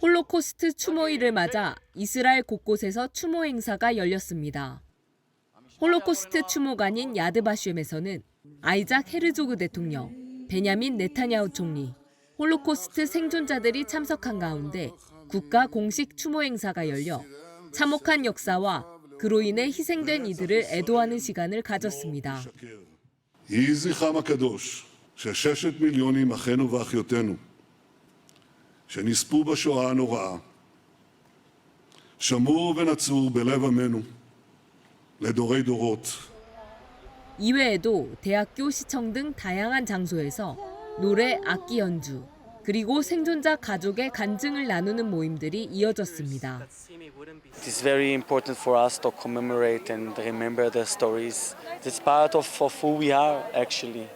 홀로코스트 추모일을 맞아 이스라엘 곳곳에서 추모 행사가 열렸습니다. 홀로코스트 추모관인 야드바쉔에서는 아이작 헤르조그 대통령, 베냐민 네타냐후 총리, 홀로코스트 생존자들이 참석한 가운데 국가 공식 추모 행사가 열려 참혹한 역사와 그로 인해 희생된 이들을 애도하는 시간을 가졌습니다. שנספו בשואה הנוראה, שמור ונצור בלב עמנו לדורי דורות. 이외에도 대학교, 시청 등 다양한 장소에서 노래, 악기 연주, 그리고 생존자 가족의 간증을 나누는 모임들이 이어졌습니다. It is very important for us to commemorate and remember their stories. It's part of, of who we are, actually.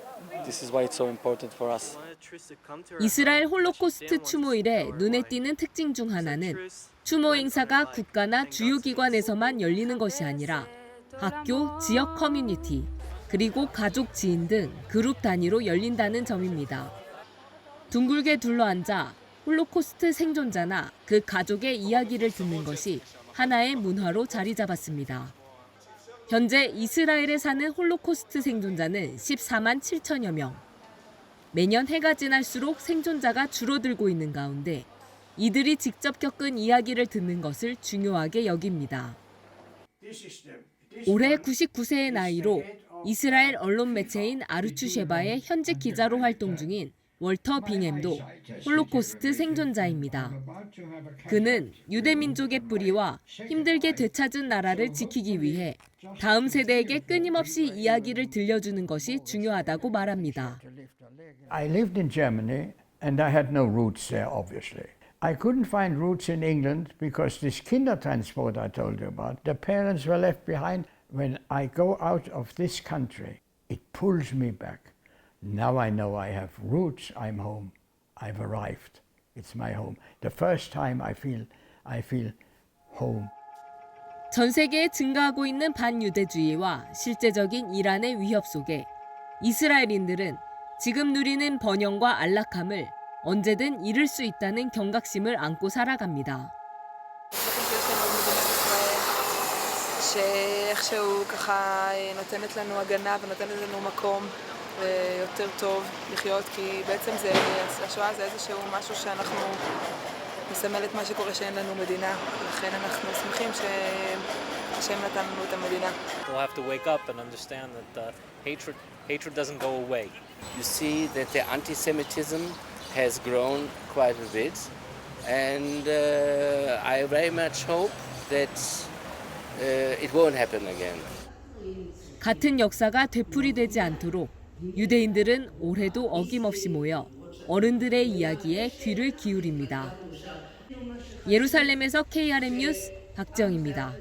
이스라엘 홀로코스트 추모일의 눈에 띄는 특징 중 하나는 추모 행사가 국가나 주요 기관에서만 열리는 것이 아니라 학교, 지역 커뮤니티, 그리고 가족, 지인 등 그룹 단위로 열린다는 점입니다. 둥글게 둘러앉아 홀로코스트 생존자나 그 가족의 이야기를 듣는 것이 하나의 문화로 자리 잡았습니다. 현재 이스라엘에 사는 홀로코스트 생존자는 14만 7천여 명. 매년 해가 지날수록 생존자가 줄어들고 있는 가운데 이들이 직접 겪은 이야기를 듣는 것을 중요하게 여깁니다. 올해 99세의 나이로 이스라엘 언론 매체인 아르추 쉐바의 현직 기자로 활동 중인 월터 빙햄도 홀로코스트 생존자입니다. 그는 유대 민족의 뿌리와 힘들게 되찾은 나라를 지키기 위해 다음 세대에게 끊임없이 이야기를 들려주는 것이 중요하다고 말합니다. I lived in Germany and I had no roots there, obviously. I couldn't find roots in England because this Kindertransport I told you about, the parents were left behind. When I go out of this country, it pulls me back. Now I know I have roots, I'm home. I've arrived. It's my home. The first time I feel, I feel home. 전 세계에 증가하고 있는 반유대주의와 실제적인 이란의 위협 속에 이스라엘인들은 지금 누리는 번영과 안락함을 언제든 잃을 수 있다는 경각심을 안고 살아갑니다. שיש לנו על מדינת ישראל, שאיכשהו ככה נותנת לנו הגנה ונותנת לנו מקום אה, יותר טוב לחיות, כי בעצם זה, השואה זה איזשהו משהו שאנחנו מסמל את מה שקורה שאין לנו מדינה, לכן אנחנו שמחים שהשם נתן לנו את המדינה. We'll have to wake up and understand that uh, hatred hatred doesn't go away. you see that the anti-Semitism has grown quite a bit, and uh, I very much hope that uh, it won't happen again. 같은 역사가 되풀이되지 않도록 유대인들은 올해도 어김없이 모여 어른들의 이야기에 귀를 기울입니다. 예루살렘에서 KRM 뉴스 박정입니다.